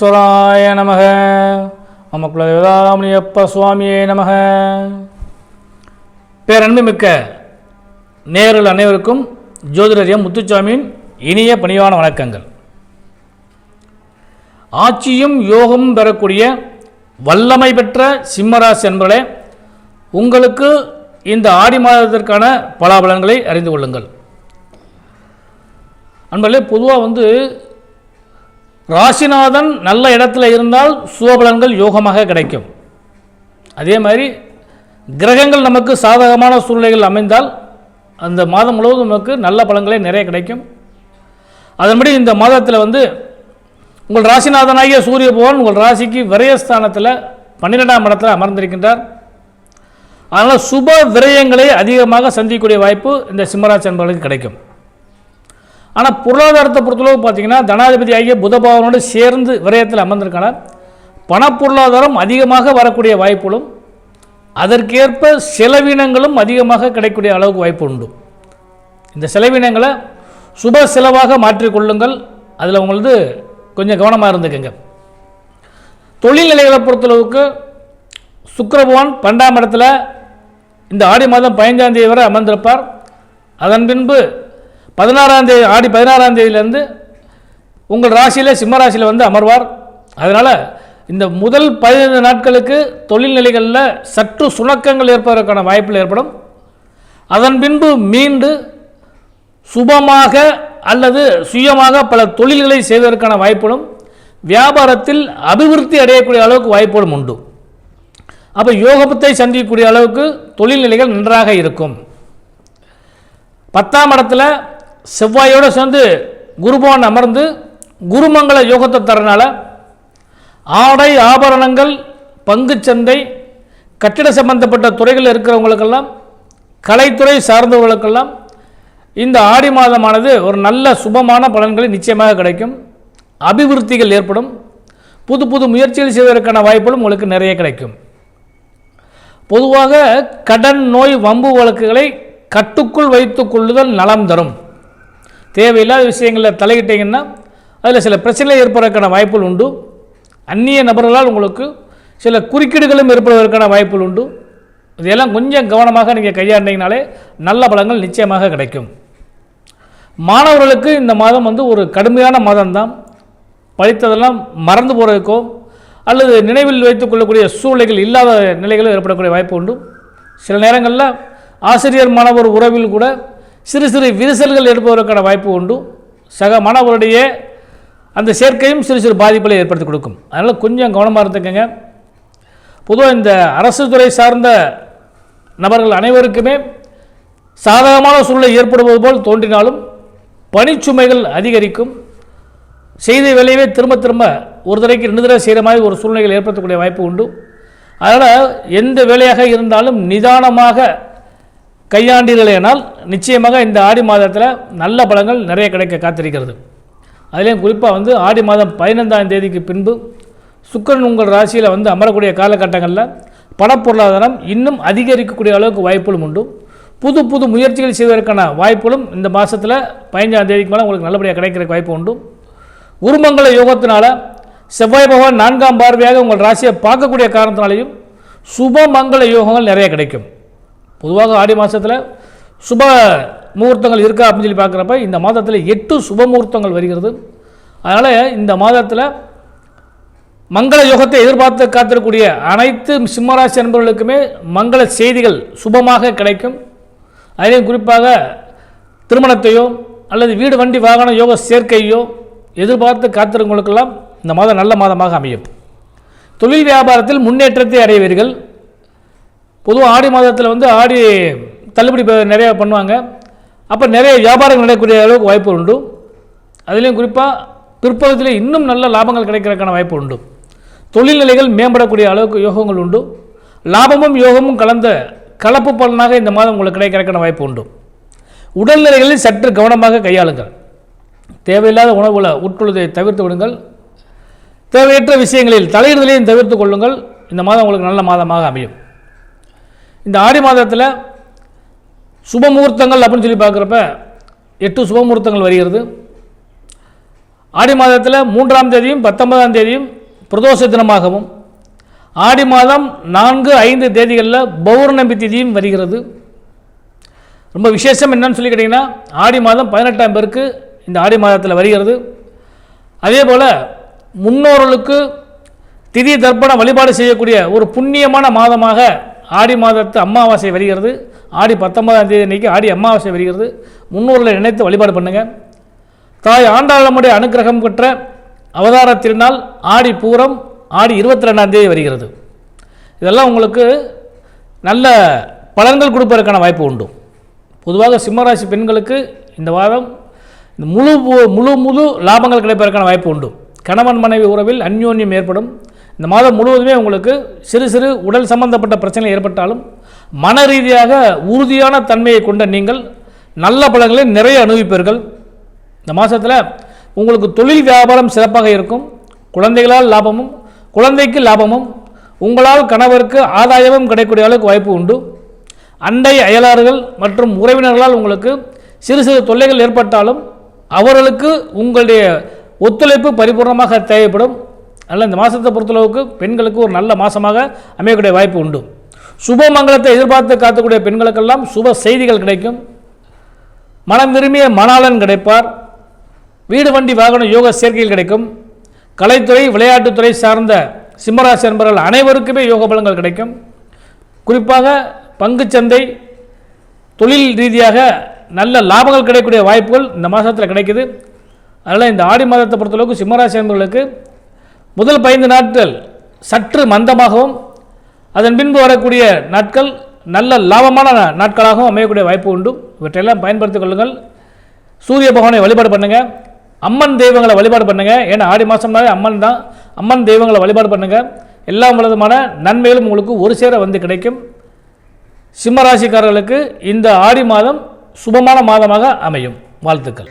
வெங்கடேஸ்வராய நமக. மம குலதேவதாமணியப்ப சுவாமியே நமக. பேரன்புமிக்க நேரில் அனைவருக்கும் ஜோதிடர் முத்துச்சாமியின் இனிய பணிவான வணக்கங்கள். ஆட்சியும் யோகமும் பெறக்கூடிய வல்லமை பெற்ற சிம்மராசி என்பர்களே உங்களுக்கு இந்த ஆடி மாதத்திற்கான பலாபலன்களை அறிந்து கொள்ளுங்கள். அன்பர்களே பொதுவாக வந்து ராசிநாதன் நல்ல இடத்துல இருந்தால் சுபபலன்கள் யோகமாக கிடைக்கும். அதே மாதிரி கிரகங்கள் நமக்கு சாதகமான சூழ்நிலைகள் அமைந்தால் அந்த மாதம் முழுவதும் நமக்கு நல்ல பலன்களே நிறைய கிடைக்கும். அதன்படி இந்த மாதத்தில் வந்து உங்கள் ராசிநாதனாகிய சூரிய பகவான் உங்கள் ராசிக்கு விரயஸ்தானத்தில் பன்னிரெண்டாம் இடத்தில் அமர்ந்திருக்கின்றார். அதனால் சுப விரயங்களை அதிகமாக சந்திக்கக்கூடிய வாய்ப்பு இந்த சிம்மராசி என்பவர்களுக்கு கிடைக்கும். ஆனால் பொருளாதாரத்தை பொறுத்தளவு பார்த்தீங்கன்னா தனாதிபதி ஆகிய புதபாவனோடு சேர்ந்து விரயத்தில் அமர்ந்திருக்கான பணப்பொருளாதாரம் அதிகமாக வரக்கூடிய வாய்ப்புகளும் அதற்கேற்ப செலவினங்களும் அதிகமாக கிடைக்கக்கூடிய அளவுக்கு வாய்ப்பு உண்டு. இந்த செலவினங்களை சுப செலவாக மாற்றிக்கொள்ளுங்கள். அதில் உங்களது கொஞ்சம் கவனமாக இருந்துக்கங்க. தொழில் நிலைகளை பொறுத்தளவுக்கு சுக்கரபவான் பன்னெண்டாம் இடத்துல இந்த ஆடி மாதம் பதினஞ்சாம் தேதி வரை அமர்ந்திருப்பார். அதன் பின்பு பதினாறாம் தேதி ஆடி பதினாறாம் தேதியிலேருந்து உங்கள் ராசியில் சிம்ம ராசியில் வந்து அமர்வார். அதனால் இந்த முதல் பதினைந்து நாட்களுக்கு தொழில் நிலைகளில் சற்று சுணக்கங்கள் ஏற்பதற்கான வாய்ப்புகள் ஏற்படும். அதன் பின்பு மீண்டு சுபமாக அல்லது சுயமாக பல தொழில்களை செய்வதற்கான வாய்ப்புகளும் வியாபாரத்தில் அபிவிருத்தி அடையக்கூடிய அளவுக்கு வாய்ப்புகளும் உண்டு. அப்போ யோகத்தை சந்திக்கக்கூடிய அளவுக்கு தொழில் நிலைகள் நன்றாக இருக்கும். பத்தாம் இடத்துல செவ்வாயோடு சேர்ந்து குருபவன் அமர்ந்து குருமங்கள யோகத்தை தரனால ஆடை ஆபரணங்கள் பங்குச்சந்தை கட்டிட சம்பந்தப்பட்ட துறைகளில் இருக்கிறவங்களுக்கெல்லாம் கலைத்துறை சார்ந்தவர்களுக்கெல்லாம் இந்த ஆடி மாதமானது ஒரு நல்ல சுபமான பலன்களை நிச்சயமாக கிடைக்கும். அபிவிருத்திகள் ஏற்படும். புது புது முயற்சிகள் செய்வதற்கான வாய்ப்புகளும் உங்களுக்கு நிறைய கிடைக்கும். பொதுவாக கடன் நோய் வம்பு வழக்குகளை கட்டுக்குள் வைத்துக் கொள்ளுதல் நலம் தரும். தேவையில்லாத விஷயங்களில் தலையிட்டீங்கன்னா அதில் சில பிரச்சனைகள் ஏற்படுவதற்கான வாய்ப்புகள் உண்டு. அந்நிய நபர்களால் உங்களுக்கு சில குறுக்கீடுகளும் ஏற்படுவதற்கான வாய்ப்புகள் உண்டு. இதையெல்லாம் கொஞ்சம் கவனமாக நீங்கள் கையாண்டிங்கனாலே நல்ல பலங்கள் நிச்சயமாக கிடைக்கும். மாணவர்களுக்கு இந்த மாதம் வந்து ஒரு கடுமையான மாதம்தான். படித்ததெல்லாம் மறந்து போகிறதுக்கோ அல்லது நினைவில் வைத்துக் கொள்ளக்கூடிய சூழ்நிலைகள் இல்லாத நிலைகளும் ஏற்படக்கூடிய வாய்ப்பு உண்டு. சில நேரங்களில் ஆசிரியர் மாணவர் உறவில் கூட சிறு சிறு விரிசல்கள் ஏற்படுவதற்கான வாய்ப்பு உண்டு. சக மாணவருடைய அந்த சேர்க்கையும் சிறு சிறு பாதிப்புகளை ஏற்படுத்தி கொடுக்கும். அதனால் கொஞ்சம் கவனமாக இருந்துக்கங்க. பொதுவாக இந்த அரசு துறை சார்ந்த நபர்கள் அனைவருக்குமே சாதகமான சூழ்நிலை ஏற்படுவது போல் தோன்றினாலும் பணிச்சுமைகள் அதிகரிக்கும். செய்த வேலையவே திரும்ப திரும்ப ஒரு தடவைக்கு ரெண்டு தடவை செய்கிற மாதிரி ஒரு சூழ்நிலைகள் ஏற்படுத்தக்கூடிய வாய்ப்பு உண்டு. அதனால் எந்த வேலையாக இருந்தாலும் நிதானமாக கையாண்டீர்களேனால் நிச்சயமாக இந்த ஆடி மாதத்தில் நல்ல பலங்கள் நிறைய கிடைக்க காத்திருக்கிறது. அதுலேயும் குறிப்பாக வந்து ஆடி மாதம் பதினைந்தாம் தேதிக்கு பின்பு சுக்கரன் உங்கள் ராசியில் வந்து அமரக்கூடிய காலகட்டங்களில் பணப்பொருளாதாரம் இன்னும் அதிகரிக்கக்கூடிய அளவுக்கு வாய்ப்புகளும் உண்டு. புது புது முயற்சிகள் செய்வதற்கான வாய்ப்புகளும் இந்த மாதத்தில் பதினஞ்சாம் தேதிக்கு மேலே உங்களுக்கு நல்லபடியாக கிடைக்கிற வாய்ப்பு உண்டு. உருமங்கல யோகத்தினால செவ்வாய் பகவான் நான்காம் பார்வையாக உங்கள் ராசியை பார்க்கக்கூடிய காரணத்தினாலையும் சுபமங்கள யோகங்கள் நிறைய கிடைக்கும். பொதுவாக ஆடி மாதத்தில் சுப முகூர்த்தங்கள் இருக்கா அப்படின்னு சொல்லி பார்க்குறப்ப இந்த மாதத்தில் எட்டு சுப முகூர்த்தங்கள் வருகிறது. அதனால் இந்த மாதத்தில் மங்கள யோகத்தை எதிர்பார்த்து காத்திருக்கக்கூடிய அனைத்து சிம்மராசி அன்பர்களுக்குமே மங்கள செய்திகள் சுபமாக கிடைக்கும். அதிலையும் குறிப்பாக திருமணத்தையோ அல்லது வீடு வண்டி வாகன யோக சேர்க்கையோ எதிர்பார்த்து காத்திருக்கவங்களுக்கெல்லாம் இந்த மாதம் நல்ல மாதமாக அமையும். தொழில் வியாபாரத்தில் முன்னேற்றத்தை அடைவீர்கள். பொதுவாக ஆடி மாதத்தில் வந்து ஆடி தள்ளுபடி ப- நிறையா பண்ணுவாங்க. அப்போ நிறைய வியாபாரங்கள் நடக்கக்கூடிய அளவுக்கு வாய்ப்பு உண்டு. அதுலேயும் குறிப்பாக பிற்பகுதியில் இன்னும் நல்ல லாபங்கள் கிடைக்கிறதுக்கான வாய்ப்பு உண்டு. தொழில்நிலைகள் மேம்படக்கூடிய அளவுக்கு யோகங்கள் உண்டு. லாபமும் யோகமும் கலந்த கலப்பு பலனாக இந்த மாதம் உங்களுக்கு கிடைக்கிறதுக்கான வாய்ப்பு உண்டு. உடல்நிலைகளில் சற்று கவனமாக கையாளுங்கள். தேவையில்லாத உணவுகளை உட்கொள்வதை தவிர்த்து விடுங்கள். தேவையற்ற விஷயங்களில் தலையிடுதலையும் தவிர்த்து கொள்ளுங்கள். இந்த மாதம் உங்களுக்கு நல்ல மாதமாக அமையும். இந்த ஆடி மாதத்தில் சுப முகூர்த்தங்கள் அப்படின்னு சொல்லி பார்க்குறப்ப எட்டு சுப முகூர்த்தங்கள் வருகிறது. ஆடி மாதத்தில் மூன்றாம் தேதியும் பத்தொன்பதாம் தேதியும் பிரதோஷ தினமாகவும் ஆடி மாதம் நான்கு ஐந்து தேதிகளில் பௌர்ணமி திதியும் வருகிறது. ரொம்ப விசேஷம் என்னன்னு சொல்லி கேட்டிங்கன்னா ஆடி மாதம் பதினெட்டாம் பேருக்கு இந்த ஆடி மாதத்தில் வருகிறது. அதே போல் முன்னோர்களுக்கு திதி தர்ப்பண வழிபாடு செய்யக்கூடிய ஒரு புண்ணியமான மாதமாக ஆடி மாதத்து அமாவாசை வருகிறது. ஆடி பத்தொன்பதாம் தேதி அன்னைக்கு ஆடி அமாவாசை வருகிறது. முன்னோர்களை நினைத்து வழிபாடு பண்ணுங்கள் தாய் ஆண்டாளமுடைய அனுக்கிரகம் பெற்ற அவதார திருநாள் ஆடி பூரம் ஆடி இருபத்தி ரெண்டாம் தேதி வருகிறது. இதெல்லாம் உங்களுக்கு நல்ல பலன்கள் கொடுப்பதற்கான வாய்ப்பு உண்டு. பொதுவாக சிம்மராசி பெண்களுக்கு இந்த வாரம் இந்த முழு முழு முழு லாபங்கள் கிடைப்பதற்கான வாய்ப்பு உண்டு. கணவன் மனைவி உறவில் அந்யோன்யம் ஏற்படும். இந்த மாதம் முழுவதுமே உங்களுக்கு சிறு சிறு உடல் சம்பந்தப்பட்ட பிரச்சனை ஏற்பட்டாலும் மன ரீதியாக உறுதியான தன்மையை கொண்ட நீங்கள் நல்ல பலன்களை நிறைய அனுபவிப்பீர்கள். இந்த மாதத்தில் உங்களுக்கு தொழில் வியாபாரம் சிறப்பாக இருக்கும். குழந்தைகளால் லாபமும் குழந்தைக்கு லாபமும் உங்களால் கணவருக்கு ஆதாயமும் கிடைக்கக்கூடிய அளவுக்கு வாய்ப்பு உண்டு. அண்டை அயலாறுகள் மற்றும் உறவினர்களால் உங்களுக்கு சிறு சிறு தொல்லைகள் ஏற்பட்டாலும் அவர்களுக்கு உங்களுடைய ஒத்துழைப்பு பரிபூர்ணமாக தேவைப்படும். அதனால் இந்த மாதத்தை பொறுத்தளவுக்கு பெண்களுக்கு ஒரு நல்ல மாதமாக அமையக்கூடிய வாய்ப்பு உண்டு. சுப மங்களத்தை எதிர்பார்த்து காத்தக்கூடிய பெண்களுக்கெல்லாம் சுப செய்திகள் கிடைக்கும். மனம் விரும்பிய மணாளன் கிடைப்பார். வீடு வண்டி வாகன யோக சேர்க்கையில் கிடைக்கும். கலைத்துறை விளையாட்டுத்துறை சார்ந்த சிம்மராசி என்பவர்கள் அனைவருக்குமே யோக பலங்கள் கிடைக்கும். குறிப்பாக பங்குச்சந்தை தொழில் ரீதியாக நல்ல லாபங்கள் கிடைக்கக்கூடிய வாய்ப்புகள் இந்த மாதத்தில் கிடைக்குது. அதனால் இந்த ஆடி மாதத்தை பொறுத்தளவுக்கு சிம்மராசி என்பவர்களுக்கு முதல் பதினைந்து நாட்கள் சற்று மந்தமாகவும் அதன் பின்பு வரக்கூடிய நாட்கள் நல்ல லாபமான நாட்களாகவும் அமையக்கூடிய வாய்ப்பு உண்டு. இவற்றையெல்லாம் பயன்படுத்திக் கொள்ளுங்கள். சூரிய பகவானை வழிபாடு பண்ணுங்கள் அம்மன் தெய்வங்களை வழிபாடு பண்ணுங்கள் ஏன்னா ஆடி மாதம்னாலே அம்மன் தான். அம்மன் தெய்வங்களை வழிபாடு பண்ணுங்கள் எல்லா விதமான நன்மைகளும் உங்களுக்கு ஒரு சேர வந்து கிடைக்கும். சிம்மராசிக்காரர்களுக்கு இந்த ஆடி மாதம் சுபமான மாதமாக அமையும். வாழ்த்துக்கள்.